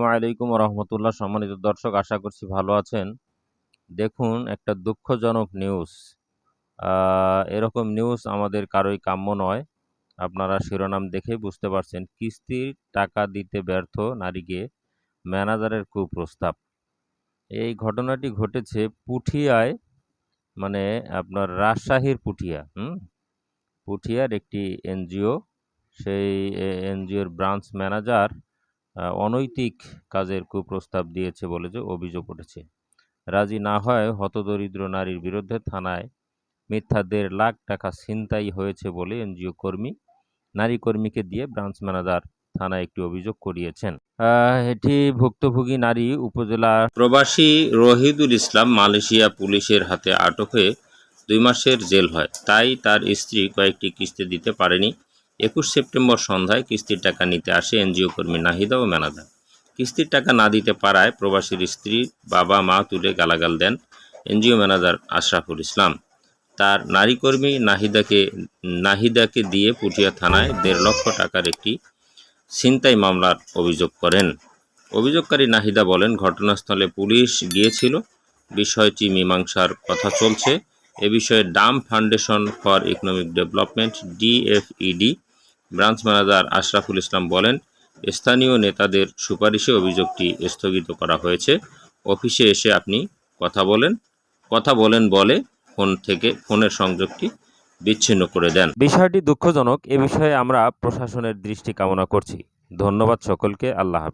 আসসালামু আলাইকুম রহমতুল্লাহ সম্মানিত দর্শক, আশা করছি ভালো আছেন। দেখুন, একটা দুঃখজনক নিউজ এরকম নিউজ আমাদের কারোই কাম্য নয়। আপনারা শিরোনাম দেখেই বুঝতে পারছেন, কিস্তির টাকা দিতে ব্যর্থ নারীকে ম্যানেজারের কুপ্রস্তাব। এই ঘটনাটি ঘটেছে পুঠিয়ায় মানে আপনার রাজশাহীর পুঠিয়া, হুম? পুঠিয়ার একটি এনজিও, সেই এনজিওর ব্রাঞ্চ ম্যানেজার অনৈতিক কাজের কুপ্রস্তাব দিয়েছে বলে যে অভিযোগ উঠেছে। রাজি না হয় হতদরিদ্র নারীর বিরুদ্ধে থানায় মিথ্যা দেড় লাখ টাকা ছিনতাই হয়েছে বলে এনজিও কর্মী, নারী কর্মীকে দিয়ে ব্রাঞ্চ ম্যানেজার থানায় একটি অভিযোগ করিয়েছেন। এটি ভুক্তভোগী নারী উপজেলা প্রবাসী রহিদুল ইসলাম মালয়েশিয়া পুলিশের হাতে আটক হয়ে দুই মাসের জেল হয়। তাই তার স্ত্রী কয়েকটি কিস্তি দিতে পারেনি। একুশ সেপ্টেম্বর সন্ধ্যায় কিস্তির টাকা নিতে আসে এনজিও কর্মী নাহিদা ও ম্যানেজার কিস্তির টাকা না দিতে পারায় প্রবাসীর স্ত্রী, বাবা, মা তুলে গালাগাল দেন এনজিও ম্যানেজার আশরাফুল ইসলাম। তার নারী কর্মী নাহিদাকে নাহিদাকে দিয়ে পুঠিয়া থানায় দেড় লক্ষ টাকার একটি ছিনতাই মামলার অভিযোগ করেন। অভিযোগকারী নাহিদা বলেন, ঘটনাস্থলে পুলিশ গিয়েছিল। বিষয়টি মীমাংসার কথা চলছে। এ বিষয়ে DAM foundation for economic development, DFED branch manager Ashraful Islam বলেন, স্থানীয় নেতাদের সুপারিশে অভিযোগটি স্থগিত করা হয়েছে। অফিসে এসে আপনি কথা বলেন কথা বলেন বলে ফোন থেকে ফোনের সংযোগটি বিচ্ছিন্ন করে দেন। বিষয়টি দুঃখজনক। এ বিষয়ে আমরা প্রশাসনের দৃষ্টি কামনা করছি। ধন্যবাদ সকলকে। আল্লাহ হাফিজ।